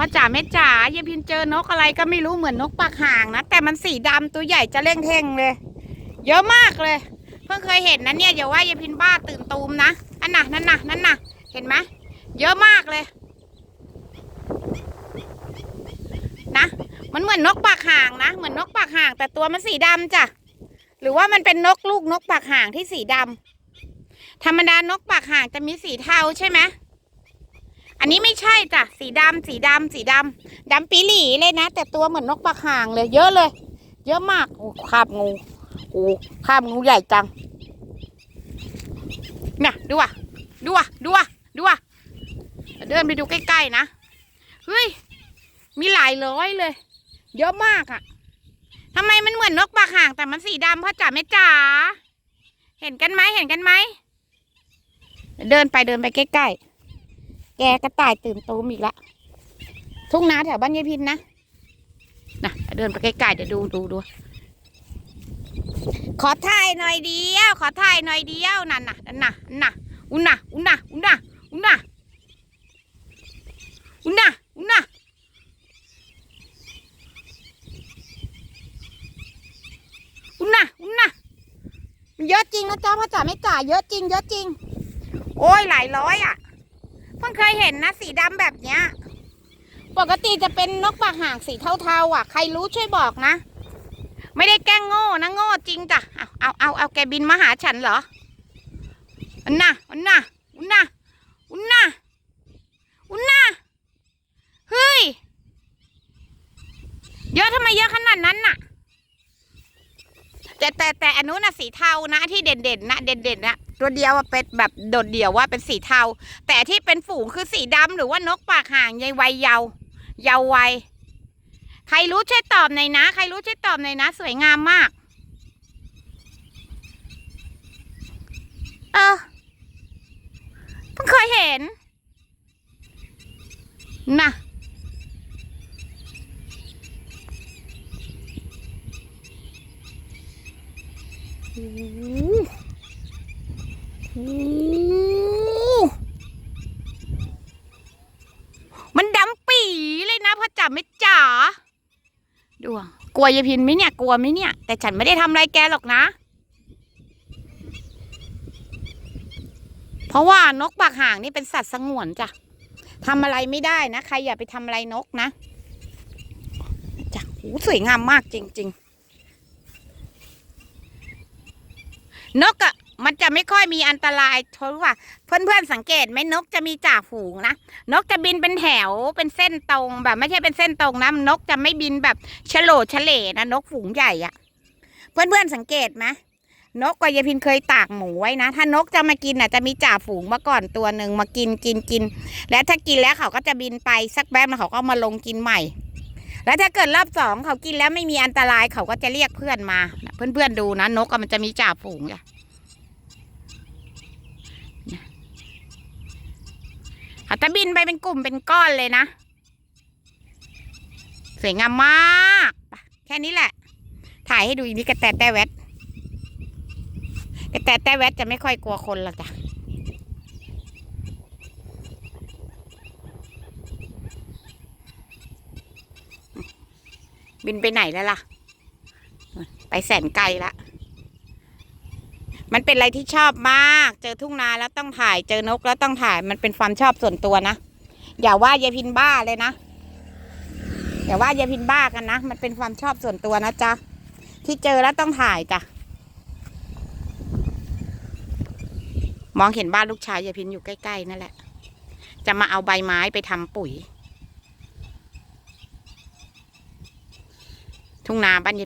พ่อจ๋าแม่จ๋ายายพินเจอนกอะไรก็ไม่รู้เหมือนนกปากห่างนะ แต่มันสีดำตัวใหญ่จะเล่งเท่งเลย เยอะมากเลย เพิ่งเคยเห็นนะเนี่ยอย่าว่ายายพินบ้าตื่นตูมนะอันน่ะนั่นน่ะนั่นน่ะ เห็นไหมเยอะมากเลย นะ มันเหมือนนกปากห่างนะเหมือนนกปากห่าง แต่ตัวมันสีดำจ้ะหรือว่ามันเป็นนกลูกนกปากห่างที่สีดำธรรมดานกปากห่างจะมีสีเทาใช่ไหม อันนี้ไม่ใช่จ้ะ สีดำสีดำสีดำดำปีหลีเลยนะ แต่ตัวเหมือนนกปากห่างเลย เยอะเลย เยอะมากโอ้คาบงูโอ้คาบงูใหญ่จังน่ะดูอะดูอะดูอะดูอะเดินไปดูใกล้ๆนะเฮ้ยมีหลายร้อยเลย เยอะมากอะทำไมมันเหมือนนกปากห่างแต่มันสีดำพ่อจ๋าแม่จ๋าเห็นกันไหมเห็นกันไหมเดินไปเดินไปใกล้ๆ แกกระต่ายตื่นตูมอีกละทุ่งนาแถวบ้านยายพินนะนะเดินไปใกล้ๆเดี๋ยวดูดูดูขอถ่ายหน่อยเดียว ขอถ่ายหน่อยเดียวนั่นน่ะนั่นน่ะนั่นน่ะอุน่ะอุน่ะอุน่ะอุน่ะอุน่ะอุน่ะอุน่ะอุน่ะมันเยอะจริงนะจ๊ะพ่อจ๋าไม่จ่ายเยอะจริง เยอะจริง โอ้ยหลายร้อยอะ พิ่งเคยเห็นนะสีดำแบบเนี้ย ปกติจะเป็นนกปากห่างสีเทาๆอะ ใครรู้ช่วยบอกนะ ไม่ได้แกล้งโง่นะโง่จริงจ้ะ เอาเอาเอาเอาแกบินมาหาฉันเหรออันน่ะอันน่ะอุนน่ะอุนน่ะอุนน่ะเฮ้ย เยอะทำไมเยอะขนาดนั้นน่ะแต่แต่แต่อันนู้นน่ะสีเทานะที่เด่นเด่นๆนะเด่นเด่นๆนะ ตัวเดียวอะเป็นแบบโดดเดี่ยวว่าเป็นสีเทา แต่ที่เป็นฝูงคือสีดำหรือว่านกปากห่างใยวัยเยาว์เยาววัยใครรู้ช่วยตอบหน่อยนะ ใครรู้ช่วยตอบหน่อยนะ สวยงามมาก เออเพิ่งเคยเห็นน่ะโอ้ มันดำปีเลยนะพ่อจ๋าไม่จ๋าดูกลัวยายพินไหมเนี่ยกลัวไหมเนี่ย แต่ฉันไม่ได้ทำอะไรแกหรอกนะ เพราะว่านกปากห่างนี่เป็นสัตว์สงวนจ้ะทำอะไรไม่ได้นะ ใครอย่าไปทำอะไรนกนะจ้ะโอ้สวยงามมากจริง ๆ นกอะ มันจะไม่ค่อยมีอันตรายเพราะว่าเพื่อนๆสังเกตไหมนกจะมีจ่าฝูงนะนกจะบินเป็นแถวเป็นเส้นตรงแบบ ไม่ใช่เป็นเส้นตรงนะนกจะไม่บินแบบฉโลดเฉลนะนกฝูงใหญ่อะเพื่อนๆสังเกตไหมนกกยายพินเคยตากหมูไว้นะ ถ้านกจะมากินอะจะมีจ่าฝูงมาก่อนตัวหนึ่งมากินกินกิน และถ้ากินแล้วเขาก็จะบินไปสักแป๊บแล้วเขาก็มาลงกินใหม่ แล้วถ้าเกิดรอบสองเขากินแล้วไม่มีอันตรายเขาก็จะเรียกเพื่อนมาเพื่อนๆดูนะนกอะมันจะมีจ่าฝูงจ้ะ เขาจะบินไปเป็นกลุ่มเป็นก้อนเลยนะ สวยงามมาก แค่นี้แหละ ถ่ายให้ดูอีกนิดกระแตแต่แวดกระแตแต่แวดจะไม่ค่อยกลัวคนหรอกจ้ะบินไปไหนแล้วล่ะ ไปแสนไกลละ มันเป็นอะไรที่ชอบมาก เจอทุ่งนาแล้วต้องถ่าย เจอนกแล้วต้องถ่าย มันเป็นความชอบส่วนตัวนะ อย่าว่ายายพินบ้าเลยนะ อย่าว่ายายพินบ้ากันนะ มันเป็นความชอบส่วนตัวนะจ๊ะ ที่เจอแล้วต้องถ่ายจ้ะ มองเห็นบ้านลูกชายยายพินอยู่ใกล้ๆนั่นแหละ จะมาเอาใบไม้ไปทำปุ๋ย ทุ่งนาบ้านย